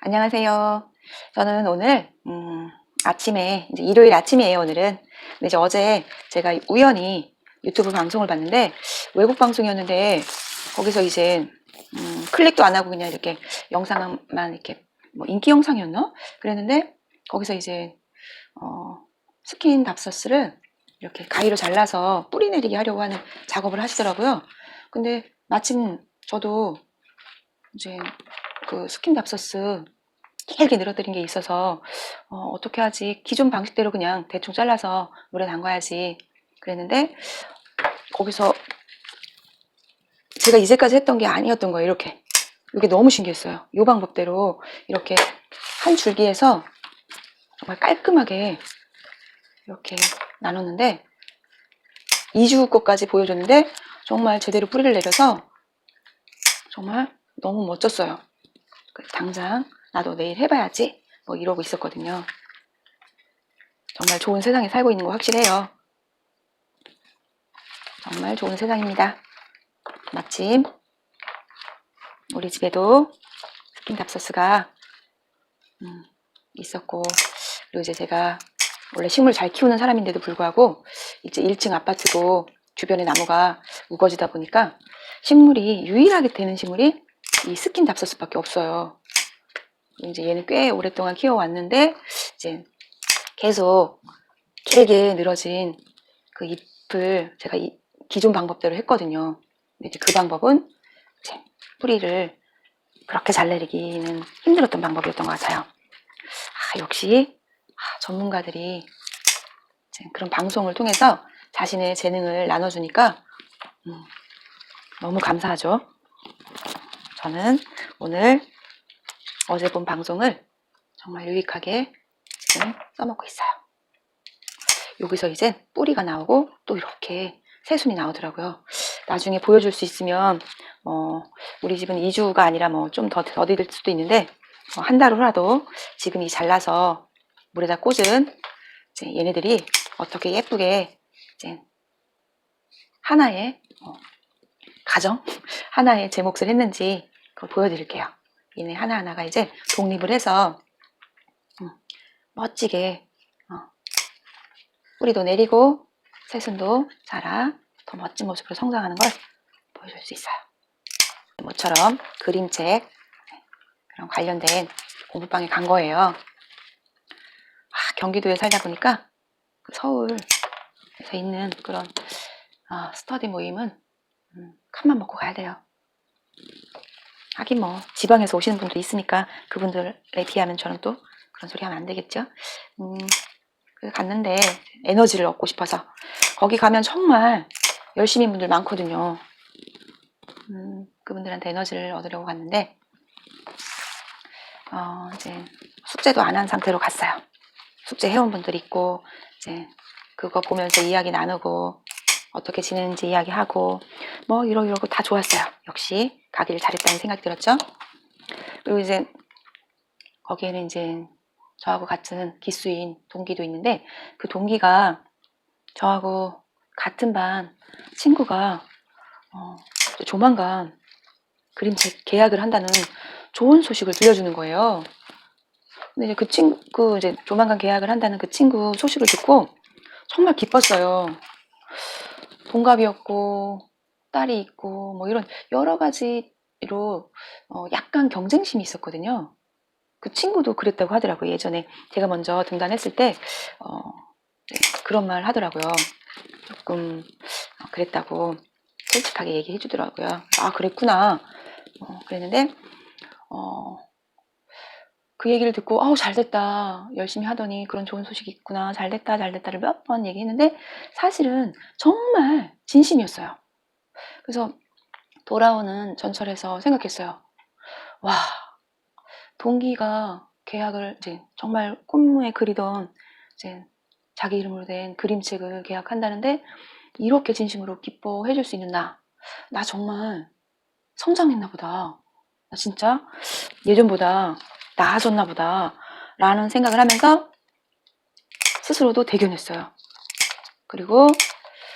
안녕하세요. 저는 오늘 음, 아침에 이제 일요일 아침이에요. 오늘은. 근데 이제 어제 제가 우연히 유튜브 방송을 봤는데 외국 방송이었는데 거기서 이제 음, 클릭도 안 하고 그냥 이렇게 영상만 이렇게 뭐 인기 영상이었나? 그랬는데 거기서 이제 어, 스킨 답서스를 이렇게 가위로 잘라서 뿌리 내리게 하려고 하는 작업을 하시더라고요. 근데 마침 저도 이제 그 스킨 답서스 길게 늘어뜨린 게 있어서 어, 떻게 하지? 기존 방식대로 그냥 대충 잘라서 물에 담가야지 그랬는데 거기서 제가 이제까지 했던 게 아니었던 거예요. 이렇게 이게 너무 신기했어요. 이 방법대로 이렇게 한 줄기에서 정말 깔끔하게 이렇게 나눴는데 2주 것까지 보여줬는데 정말 제대로 뿌리를 내려서 정말 너무 멋졌어요. 그 당장 나도 내일 해봐야지 뭐 이러고 있었거든요. 정말 좋은 세상에 살고 있는 거 확실해요. 정말 좋은 세상입니다. 마침 우리 집에도 스킨 답서스가 음, 있었고 그리고 이제 제가 원래 식물 잘 키우는 사람인데도 불구하고 이제 1층 아파트고 주변에 나무가 우거지다 보니까 식물이 유일하게 되는 식물이 이 스킨 답서스밖에 없어요. 이제 얘는 꽤 오랫동안 키워왔는데 이제 계속 길게 늘어진 그 잎을 제가 이 기존 방법대로 했거든요. 이제 그 방법은 이제 뿌리를 그렇게 잘 내리기는 힘들었던 방법이었던 것 같아요. 아, 역시 아, 전문가들이 그런 방송을 통해서 자신의 재능을 나눠주니까 음, 너무 감사하죠. 저는 오늘 어제 본 방송을 정말 유익하게 지금 써먹고 있어요. 여기서 이제 뿌리가 나오고 또 이렇게 새순이 나오더라고요. 나중에 보여줄 수 있으면 어, 우리 집은 2주가 아니라 뭐 좀 더 더디될 수도 있는데 어, 한달 후라도 지금 이 잘라서 물에다 꽂은 이제 얘네들이 어떻게 예쁘게 이제 하나의 어, 가정 하나의 제 몫을 했는지 보여드릴게요. 얘네 하나하나가 이제 독립을 해서 음, 멋지게 어, 뿌리도 내리고 새순도 자라 더 멋진 모습으로 성장하는 걸 보여줄 수 있어요. 모처럼 그림책 네, 그런 관련된 공부방에 간 거예요. 아, 경기도에 살다 보니까 그 서울에서 있는 그런 아, 스터디 모임은 음, 칸만 먹고 가야 돼요. 하긴 뭐 지방에서 오시는 분도 있으니까 그분들에 비하면 저는 또 그런 소리 하면 안 되겠죠. 음, 그 갔는데 에너지를 얻고 싶어서 거기 가면 정말 열심히 분들 많거든요. 음, 그분들한테 에너지를 얻으려고 갔는데 어, 이제 숙제도 안 한 상태로 갔어요. 숙제 해온 분들 있고 이제 그거 보면서 이야기 나누고 어떻게 지내는지 이야기하고 뭐 이러고 이러고 다 좋았어요. 역시 가기를 잘했다는 생각이 들었죠. 그리고 이제 거기에는 이제 저하고 같은 기수인 동기도 있는데 그 동기가 저하고 같은 반 친구가 어, 조만간 그림책 계약을 한다는 좋은 소식을 들려주는 거예요. 근데 이제 그 친구 이제 조만간 계약을 한다는 그 친구 소식을 듣고 정말 기뻤어요. 동갑이었고 딸이 있고 뭐 이런 여러 가지로 어, 약간 경쟁심이 있었거든요. 그 친구도 그랬다고 하더라고요. 예전에 제가 먼저 등단했을 때 어, 네, 그런 말 하더라고요. 조금 어, 그랬다고 솔직하게 얘기해 주더라고요. 아 그랬구나. 어, 그랬는데 어, 그 얘기를 듣고 아우 잘됐다 열심히 하더니 그런 좋은 소식이 있구나 잘됐다 잘됐다를 몇 번 얘기했는데 사실은 정말 진심이었어요. 그래서 돌아오는 전철에서 생각했어요. 와 동기가 계약을 이제 정말 꿈에 그리던 이제 자기 이름으로 된 그림책을 계약한다는데 이렇게 진심으로 기뻐해 줄 수 있는 나, 나 정말 성장했나 보다. 나 진짜 예전보다 나아졌나 보다. 라는 생각을 하면서 스스로도 대견했어요. 그리고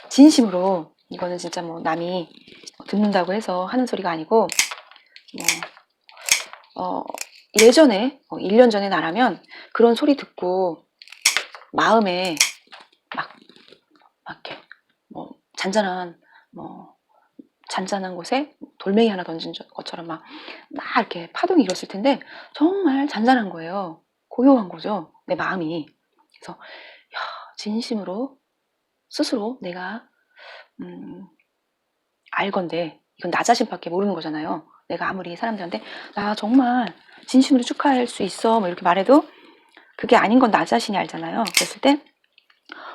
진심으로 이거는 진짜 뭐 남이 듣는다고 해서 하는 소리가 아니고 뭐 어, 예전에, 어, 1년 전에 나라면 그런 소리 듣고 마음에 막, 막 이렇게, 뭐, 잔잔한, 뭐, 잔잔한 곳에 돌멩이 하나 던진 것- 것처럼 막, 막 이렇게 파동이 일었을 텐데, 정말 잔잔한 거예요. 고요한 거죠. 내 마음이. 그래서, 야, 진심으로 스스로 내가, 음, 알건데, 이건 나 자신밖에 모르는 거잖아요. 내가 아무리 사람들한테, 나 정말 진심으로 축하할 수 있어. 뭐 이렇게 말해도, 그게 아닌 건 나 자신이 알잖아요. 그랬을 때,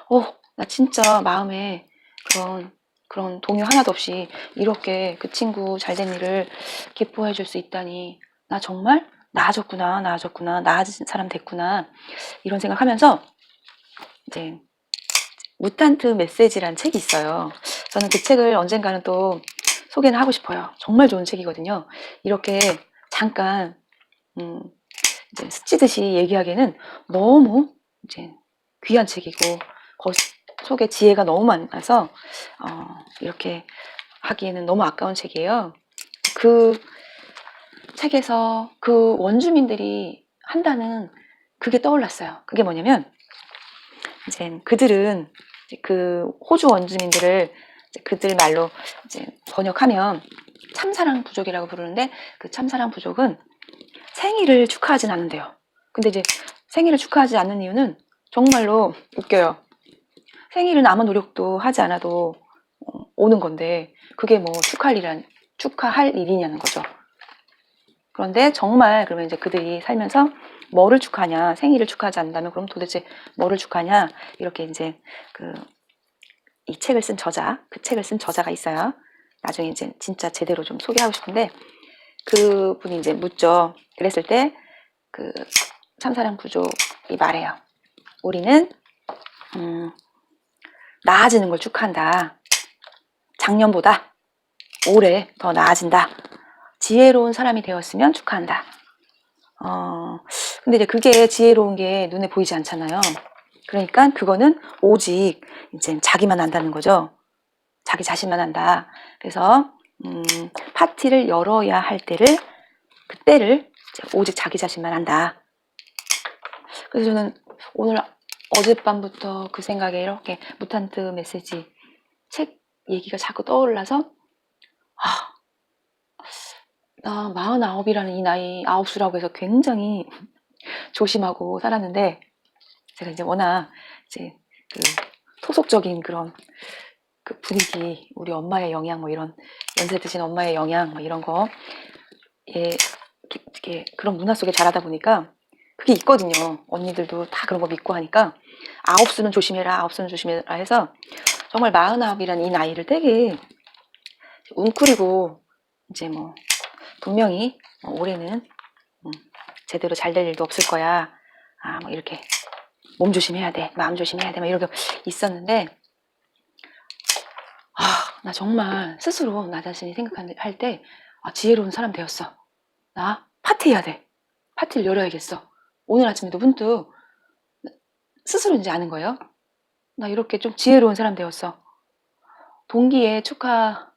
어, 나 진짜 마음에 그런, 그런 동요 하나도 없이 이렇게 그 친구 잘 된 일을 기뻐해 줄 수 있다니, 나 정말 나아졌구나, 나아졌구나, 나아진 사람 됐구나, 이런 생각하면서, 이제, 무탄트 메시지란 책이 있어요. 저는 그 책을 언젠가는 또 소개는 하고 싶어요. 정말 좋은 책이거든요. 이렇게 잠깐, 음, 이제 스치듯이 얘기하기에는 너무 이제 귀한 책이고, 거 속에 지혜가 너무 많아서, 어, 이렇게 하기에는 너무 아까운 책이에요. 그 책에서 그 원주민들이 한다는 그게 떠올랐어요. 그게 뭐냐면, 이제 그들은 그 호주 원주민들을 그들 말로 이제 번역하면 참사랑 부족이라고 부르는데 그 참사랑 부족은 생일을 축하하진 않는데요. 근데 이제 생일을 축하하지 않는 이유는 정말로 웃겨요. 생일은 아무 노력도 하지 않아도 어, 오는 건데 그게 뭐 축하할 일이란 축하할 일이냐는 거죠. 그런데 정말 그러면 이제 그들이 살면서 뭐를 축하하냐 생일을 축하하지 않는다면 그럼 도대체 뭐를 축하하냐 이렇게 이제 그 이 책을 쓴 저자 그 책을 쓴 저자가 있어요. 나중에 이제 진짜 제대로 좀 소개하고 싶은데 그 분이 이제 묻죠. 그랬을 때 그 참사랑 부족이 말해요. 우리는 음, 나아지는 걸 축하한다. 작년보다 올해 더 나아진다. 지혜로운 사람이 되었으면 축하한다. 어, 근데 이제 그게 지혜로운 게 눈에 보이지 않잖아요. 그러니까 그거는 오직 이제 자기만 안다는 거죠. 자기 자신만 안다. 그래서 음, 파티를 열어야 할 때를 그때를 오직 자기 자신만 안다. 그래서 저는 오늘 어젯밤부터 그 생각에 이렇게 무탄트 메시지 책 얘기가 자꾸 떠올라서 아, 나 49이라는 이 나이 아홉수라고 해서 굉장히 조심하고 살았는데 제가 이제 워낙 이제 그 토속적인 그런 그 분위기, 우리 엄마의 영향 뭐 이런 연세 드신 엄마의 영향 뭐 이런 거 예, 이렇게, 그런 문화 속에 자라다 보니까 그게 있거든요. 언니들도 다 그런 거 믿고 하니까 아홉 수는 조심해라, 아홉 수는 조심해라 해서 정말 마흔아홉이라는 이 나이를 되게 웅크리고 이제 뭐 분명히 뭐 올해는 음, 제대로 잘 될 일도 없을 거야. 아, 뭐 이렇게 몸 조심해야 돼, 마음 조심해야 돼, 막 이렇게 있었는데 아, 나 정말 스스로 나 자신이 생각할 때 아, 지혜로운 사람 되었어. 나 파티해야 돼. 파티를 열어야겠어. 오늘 아침에도 문득 스스로 이제 아는 거예요. 나 이렇게 좀 지혜로운 사람 되었어. 동기의 축하,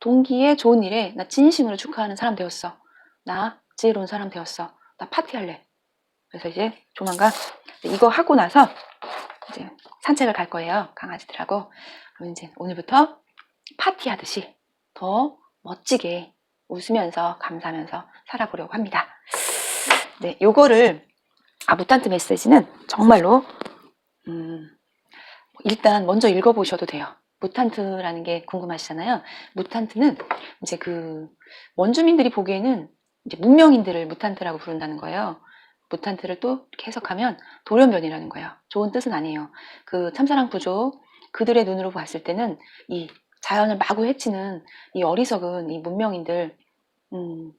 동기의 좋은 일에 나 진심으로 축하하는 사람 되었어. 나 지혜로운 사람 되었어. 나 파티할래. 그래서 이제 조만간 이거 하고 나서 이제 산책을 갈 거예요. 강아지들하고. 이제 오늘부터 파티하듯이 더 멋지게 웃으면서 감사하면서 살아보려고 합니다. 네, 요거를 아 무탄트 메시지는 정말로 음, 일단 먼저 읽어보셔도 돼요. 무탄트라는 게 궁금하시잖아요. 무탄트는 이제 그 원주민들이 보기에는 이제 문명인들을 무탄트라고 부른다는 거예요. 무탄트를 또 이렇게 해석하면 돌연변이라는 거예요. 좋은 뜻은 아니에요. 그 참사랑 부족 그들의 눈으로 봤을 때는 이 자연을 마구 해치는 이 어리석은 이 문명인들, 음,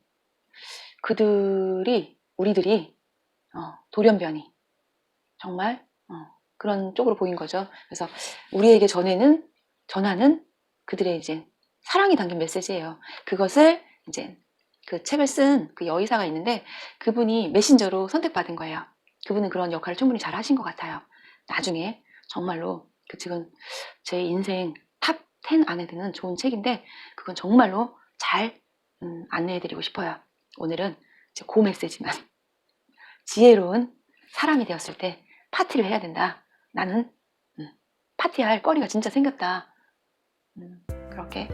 그들이 우리들이 어, 돌연변이 정말 어, 그런 쪽으로 보인 거죠. 그래서 우리에게 전에는 전하는 그들의 이제 사랑이 담긴 메시지예요. 그것을 이제 그 책을 쓴 그 여의사가 있는데 그분이 메신저로 선택받은 거예요. 그분은 그런 역할을 충분히 잘 하신 것 같아요. 나중에 정말로 그 책은 제 인생 탑 10 안에 드는 좋은 책인데 그건 정말로 잘 음, 안내해드리고 싶어요. 오늘은 이제 고 메시지만 지혜로운 사람이 되었을 때 파티를 해야 된다. 나는 음, 파티할 거리가 진짜 생겼다. 음, 그렇게